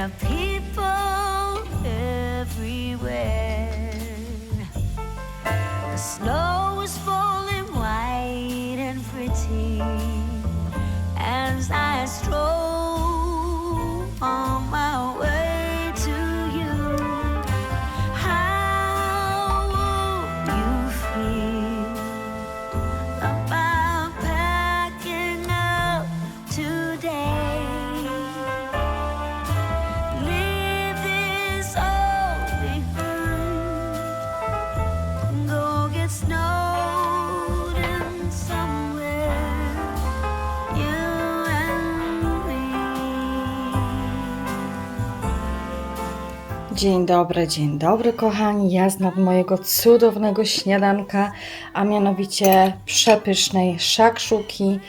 There people everywhere. The snow is falling white and pretty as I stroll Dzień dobry, dzień dobry kochani. Ja znam mojego cudownego śniadanka, a mianowicie przepysznej szakszuki.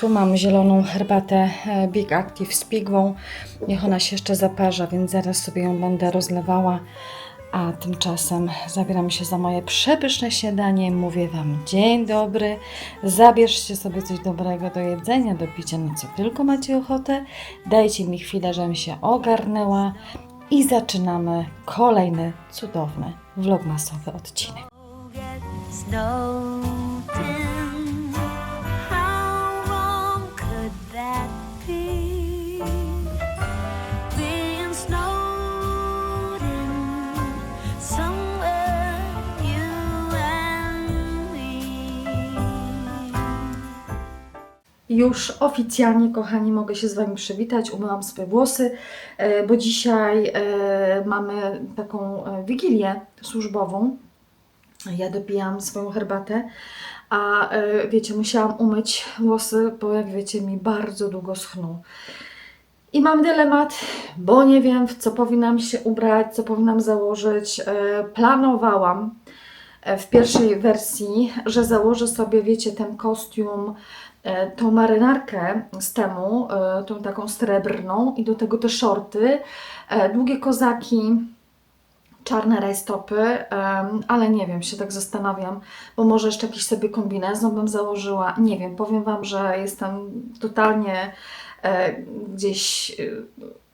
Tu mam zieloną herbatę e, Big Active z pigwą. Niech ona się jeszcze zaparza, więc zaraz sobie ją będę rozlewała. A tymczasem zabieram się za moje przepyszne śniadanie. Mówię Wam dzień dobry. Zabierzcie sobie coś dobrego do jedzenia, do picia, na co tylko macie ochotę. Dajcie mi chwilę, żebym się ogarnęła. I zaczynamy kolejny cudowny vlogmasowy odcinek. get Już oficjalnie, kochani, mogę się z Wami przywitać. Umyłam sobie włosy, e, bo dzisiaj e, mamy taką e, wigilię służbową. Ja dopijam swoją herbatę, a wiecie, musiałam umyć włosy, bo jak wiecie, mi bardzo długo schną. I mam dylemat, bo nie wiem, w co powinnam się ubrać, co powinnam założyć. Planowałam w pierwszej wersji, że założę sobie, wiecie, ten kostium, tą marynarkę z temu, e, tą taką srebrną i do tego te shorty, e, długie kozaki, czarne rajstopy, ale nie wiem, się tak zastanawiam, bo może jeszcze jakiś sobie kombinezon bym założyła, nie wiem, powiem Wam, że jestem totalnie e, gdzieś e,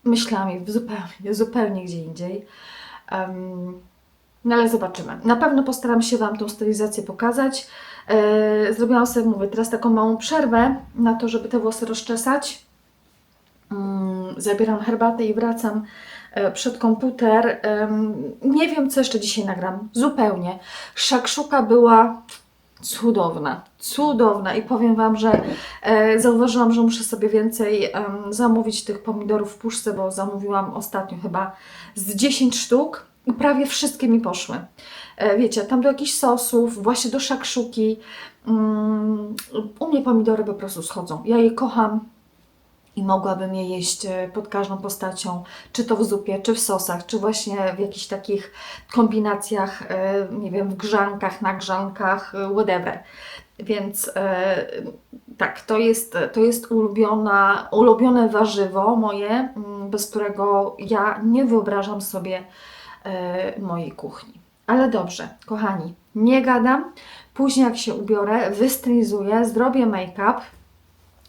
myślami zupełnie, zupełnie gdzie indziej. No ale zobaczymy. Na pewno postaram się Wam tą stylizację pokazać. E, zrobiłam sobie, mówię, teraz taką małą przerwę na to, żeby te włosy rozczesać. Mm, Zabieram herbatę i wracam e, przed komputer. Nie wiem, co jeszcze dzisiaj nagram. Zupełnie. Szakszuka była cudowna. Cudowna. I powiem Wam, że e, zauważyłam, że muszę sobie więcej zamówić tych pomidorów w puszce, bo zamówiłam ostatnio chyba z 10 sztuk prawie wszystkie mi poszły. E, Wiecie, tam do jakichś sosów, właśnie do szakszuki. Mm, U mnie pomidory po prostu schodzą. Ja je kocham i mogłabym je jeść e, pod każdą postacią, czy to w zupie, czy w sosach, czy właśnie w jakichś takich kombinacjach, e, nie wiem, w grzankach, na grzankach, whatever. Więc tak, to jest, to jest ulubiona, ulubione warzywo moje, mm, bez którego ja nie wyobrażam sobie mojej kuchni. Ale dobrze, kochani, nie gadam. Później jak się ubiorę, wystryzuję, zrobię make-up,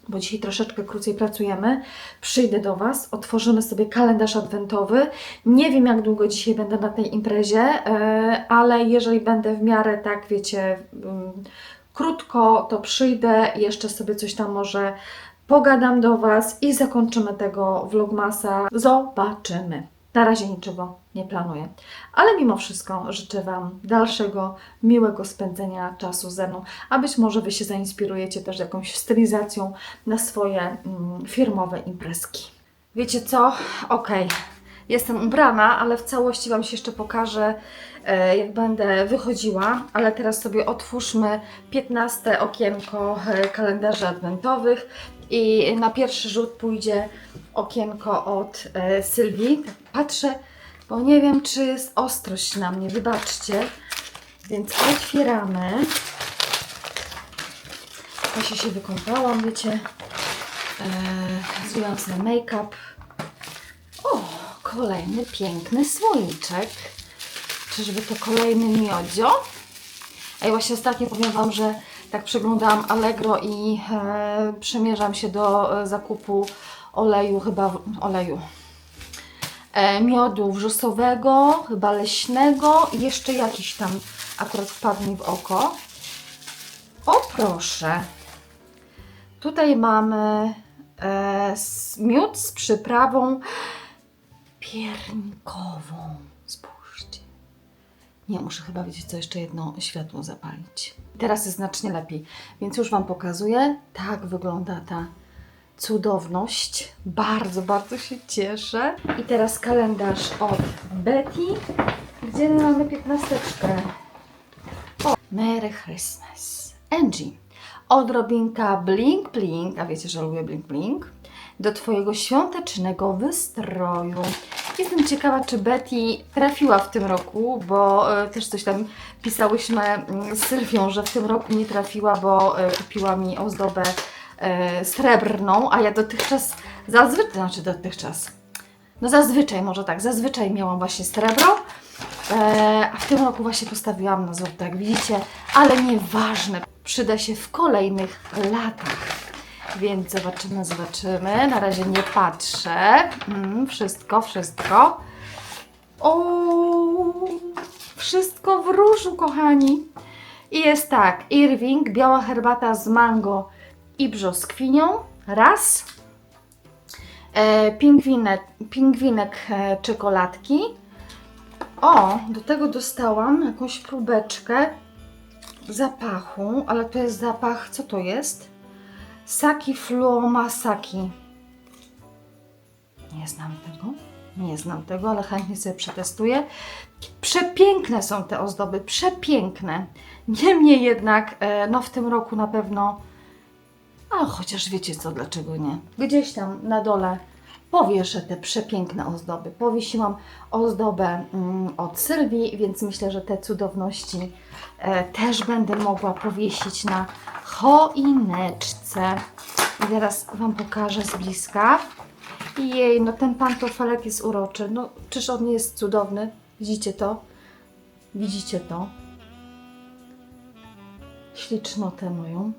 bo dzisiaj troszeczkę krócej pracujemy. Przyjdę do Was, otworzymy sobie kalendarz adwentowy. Nie wiem, jak długo dzisiaj będę na tej imprezie, e, ale jeżeli będę w miarę tak, wiecie, mm, krótko, to przyjdę jeszcze sobie coś tam może pogadam do Was i zakończymy tego vlogmasa. Zobaczymy. Na razie niczego nie planuję. Ale mimo wszystko życzę Wam dalszego, miłego spędzenia czasu ze mną, a być może Wy się zainspirujecie też jakąś stylizacją na swoje mm, firmowe imprezki. Wiecie co? Okej, jestem ubrana, ale w całości Wam się jeszcze pokażę, e, jak będę wychodziła. Ale teraz sobie otwórzmy 15 okienko e, kalendarzy adwentowych i na pierwszy rzut pójdzie okienko od e, Sylwii. Tak patrzę, bo nie wiem, czy jest ostrość na mnie, wybaczcie. Więc otwieramy. Właśnie się wykąpałam, wiecie. E, zrobiłam sobie make-up. Kolejny piękny słoiczek. Czyżby to kolejny miodzio? Ja właśnie ostatnio powiem Wam, że tak przeglądałam Allegro i e, przymierzam się do e, zakupu oleju, chyba oleju, e, miodu wrzosowego, chyba leśnego i jeszcze jakiś tam akurat wpadł mi w oko. O proszę, tutaj mamy e, miód z przyprawą piernikową. Spójrzcie. Nie, muszę chyba wiedzieć, co jeszcze jedno światło zapalić. Teraz jest znacznie lepiej, więc już Wam pokazuję. Tak wygląda ta cudowność. Bardzo, bardzo się cieszę. I teraz kalendarz od Betty, gdzie my mamy piętnasteczkę. O, Merry Christmas. Angie. Odrobinka blink blink, a wiecie, że lubię blink blink, do Twojego świątecznego wystroju. Jestem ciekawa, czy Betty trafiła w tym roku, bo e, też coś tam pisałyśmy mm, z Sylwią, że w tym roku nie trafiła, bo e, kupiła mi ozdobę e, srebrną, a ja dotychczas, zazwyczaj, znaczy dotychczas, no zazwyczaj, może tak, zazwyczaj miałam właśnie srebro, e, a w tym roku właśnie postawiłam na złoto, jak widzicie, ale nieważne, przyda się w kolejnych latach. Więc zobaczymy, zobaczymy. Na razie nie patrzę. Mm, wszystko, wszystko. O, wszystko w różu, kochani. I jest tak, Irving, biała herbata z mango i brzoskwinią. Raz. E, pingwinek, pingwinek e, czekoladki. O, do tego dostałam jakąś próbeczkę zapachu, ale to jest zapach, co to jest? Saki Fluomasaki. Nie znam tego. Nie znam tego, ale chętnie sobie przetestuję. Przepiękne są te ozdoby, przepiękne. Niemniej jednak, e, no w tym roku na pewno, a chociaż wiecie co, dlaczego nie. Gdzieś tam na dole powieszę te przepiękne ozdoby. Powiesiłam ozdobę mm, od Sylwii, więc myślę, że te cudowności e, też będę mogła powiesić na choineczce. I teraz Wam pokażę z bliska. Jej, no ten pantofelek jest uroczy. No, czyż on nie jest cudowny? Widzicie to? Widzicie to? Ślicznotę moją.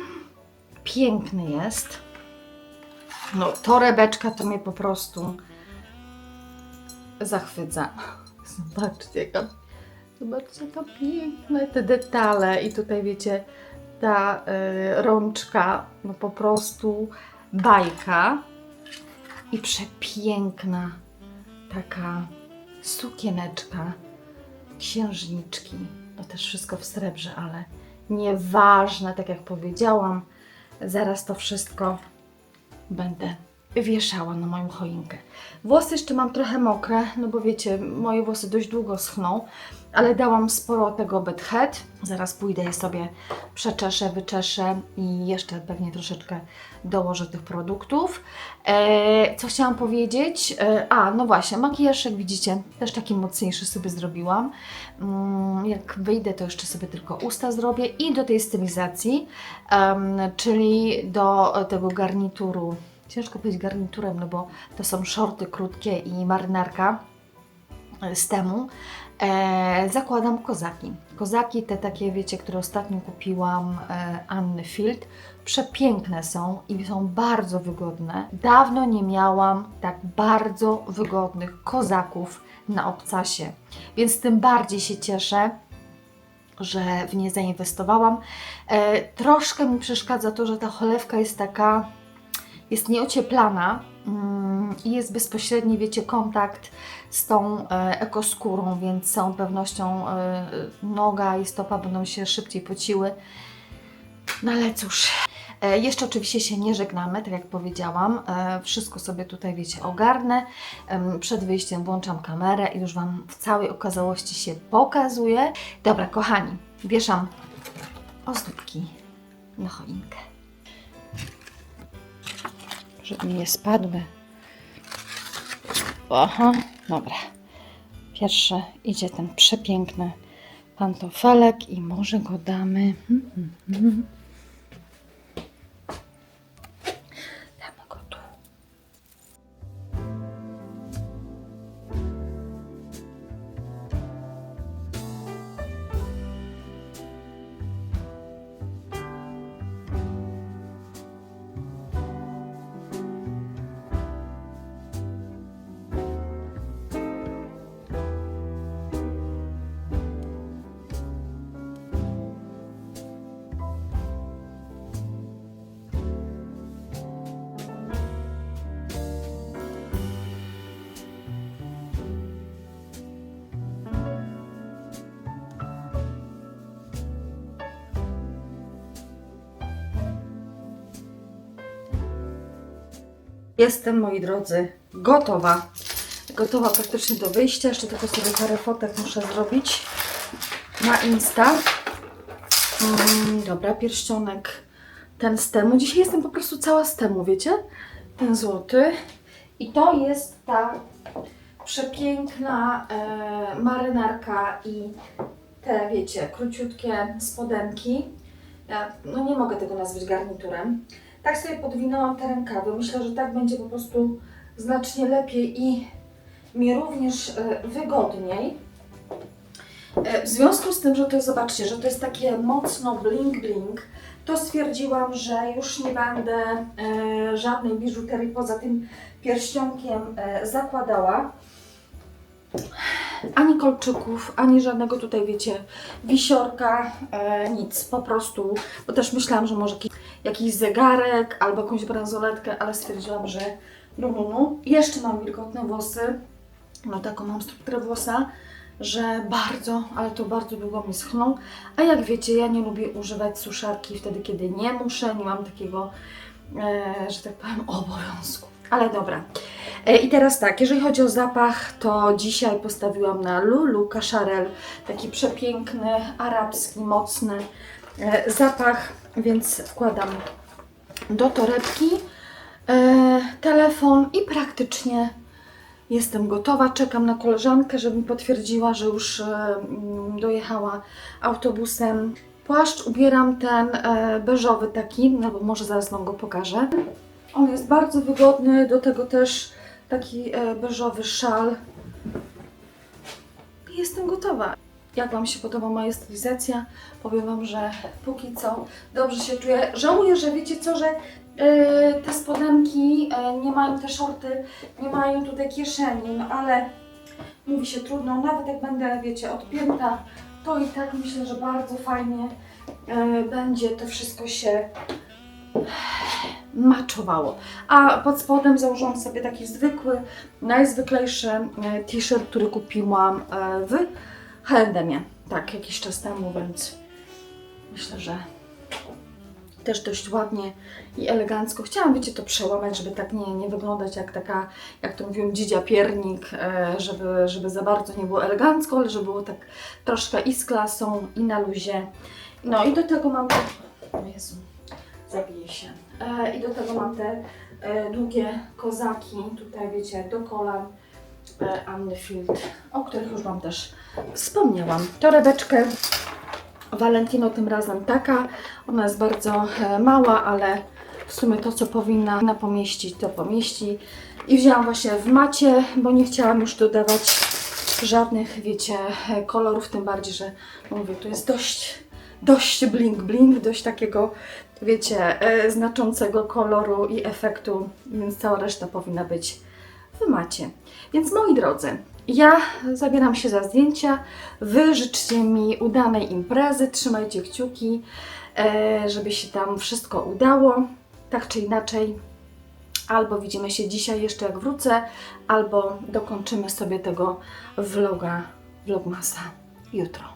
Piękny jest. No, torebeczka to mnie po prostu zachwyca. Zobaczcie, jaka, zobaczcie, jaka piękne te detale. I tutaj wiecie, ta y, rączka, no po prostu bajka. I przepiękna taka sukieneczka, księżniczki. To też wszystko w srebrze, ale nieważne, tak jak powiedziałam, zaraz to wszystko będę wieszała na moją choinkę. Włosy jeszcze mam trochę mokre, no bo wiecie, moje włosy dość długo schną, ale dałam sporo tego bed head. Zaraz pójdę je sobie przeczeszę, wyczeszę i jeszcze pewnie troszeczkę dołożę tych produktów. E, co chciałam powiedzieć? E, a, no właśnie, makijaż, jak widzicie, też taki mocniejszy sobie zrobiłam. Mm, jak wyjdę, to jeszcze sobie tylko usta zrobię i do tej stylizacji, em, czyli do tego garnituru. Ciężko powiedzieć garniturem, no bo to są shorty krótkie i marynarka z temu. E, zakładam kozaki. Kozaki te takie, wiecie, które ostatnio kupiłam e, Anny Field. Przepiękne są i są bardzo wygodne. Dawno nie miałam tak bardzo wygodnych kozaków na obcasie, więc tym bardziej się cieszę, że w nie zainwestowałam. E, troszkę mi przeszkadza to, że ta cholewka jest taka, jest nieocieplana mm, i jest bezpośredni, wiecie, kontakt z tą e, ekoskórą, więc z całą pewnością e, noga i stopa będą się szybciej pociły. No ale cóż, e, jeszcze oczywiście się nie żegnamy, tak jak powiedziałam. Wszystko sobie tutaj, wiecie, ogarnę. Przed wyjściem włączam kamerę i już Wam w całej okazałości się pokazuję. Dobra, kochani, wieszam ozdóbki na choinkę. Żeby nie spadły. Aha, dobra. Pierwszy idzie ten przepiękny pantofelek i może go damy. Hmm, hmm, hmm. Damy Jestem, moi drodzy, gotowa. Gotowa praktycznie do wyjścia. Jeszcze tylko sobie parę fotek muszę zrobić na Insta. Mm, dobra, pierścionek ten z temu. Dzisiaj jestem po prostu cała z temu, wiecie? Ten złoty. I to jest ta przepiękna e, marynarka i te, wiecie, króciutkie spodenki. Ja no nie mogę tego nazwać garniturem. Tak sobie podwinęłam te rękawy. Myślę, że tak będzie po prostu znacznie lepiej i mi również e, wygodniej. E, W związku z tym, że to jest, zobaczcie, że to jest takie mocno bling bling, to stwierdziłam, że już nie będę e, żadnej biżuterii poza tym pierścionkiem zakładała. Ani kolczyków, ani żadnego tutaj, wiecie, wisiorka, e, nic, po prostu, bo też myślałam, że może jakiś, zegarek albo jakąś bransoletkę, ale stwierdziłam, że no, no, no. Jeszcze mam wilgotne włosy, no taką mam strukturę włosa, że bardzo, ale to bardzo długo mi schną. A jak wiecie, ja nie lubię używać suszarki wtedy, kiedy nie muszę, nie mam takiego, e, że tak powiem, obowiązku. Ale dobra. E, I teraz tak, jeżeli chodzi o zapach, to dzisiaj postawiłam na Lulu Kasharel, taki przepiękny, arabski, mocny e, zapach, więc wkładam do torebki e, telefon i praktycznie Jestem gotowa, czekam na koleżankę, żeby mi potwierdziła, że już mm, dojechała autobusem. Płaszcz ubieram ten beżowy taki, no bo może zaraz Wam go pokażę. On jest bardzo wygodny, do tego też taki e, beżowy szal. I Jestem gotowa. Jak Wam się podoba moja stylizacja? Powiem Wam, że póki co dobrze się czuję. Żałuję, że wiecie co, że e, te spodenki e, nie mają, te shorty nie mają tutaj kieszeni, no ale mówi się trudno, nawet jak będę, wiecie, odpięta, to i tak myślę, że bardzo fajnie będzie to wszystko się maczowało. A pod spodem założyłam sobie taki zwykły, najzwyklejszy e, t-shirt, który kupiłam e, w H&M-ie. Tak, jakiś czas temu, więc myślę, że też dość ładnie i elegancko. Chciałam, wiecie, to przełamać, żeby tak nie, nie wyglądać jak taka, jak to mówią, dzidzia piernik, e, żeby, żeby za bardzo nie było elegancko, ale żeby było tak troszkę i z klasą, i na luzie. No i do tego mam... O Jezu, zabiję się. E, I do tego mam te e, długie kozaki, tutaj wiecie, do kolan e, Anny Field, o których już Wam też wspomniałam. Torebeczkę Valentino tym razem taka, ona jest bardzo mała, ale w sumie to, co powinna na pomieścić, to pomieści. I wzięłam właśnie w macie, bo nie chciałam już dodawać żadnych, wiecie, kolorów, tym bardziej, że no mówię, tu jest dość, dość bling bling, dość takiego, wiecie, e, znaczącego koloru i efektu, więc cała reszta powinna być w macie. Więc moi drodzy, ja zabieram się za zdjęcia. Wy życzcie mi udanej imprezy, trzymajcie kciuki, e, żeby się tam wszystko udało, tak czy inaczej. Albo widzimy się dzisiaj jeszcze jak wrócę, albo dokończymy sobie tego vloga, vlogmasa jutro.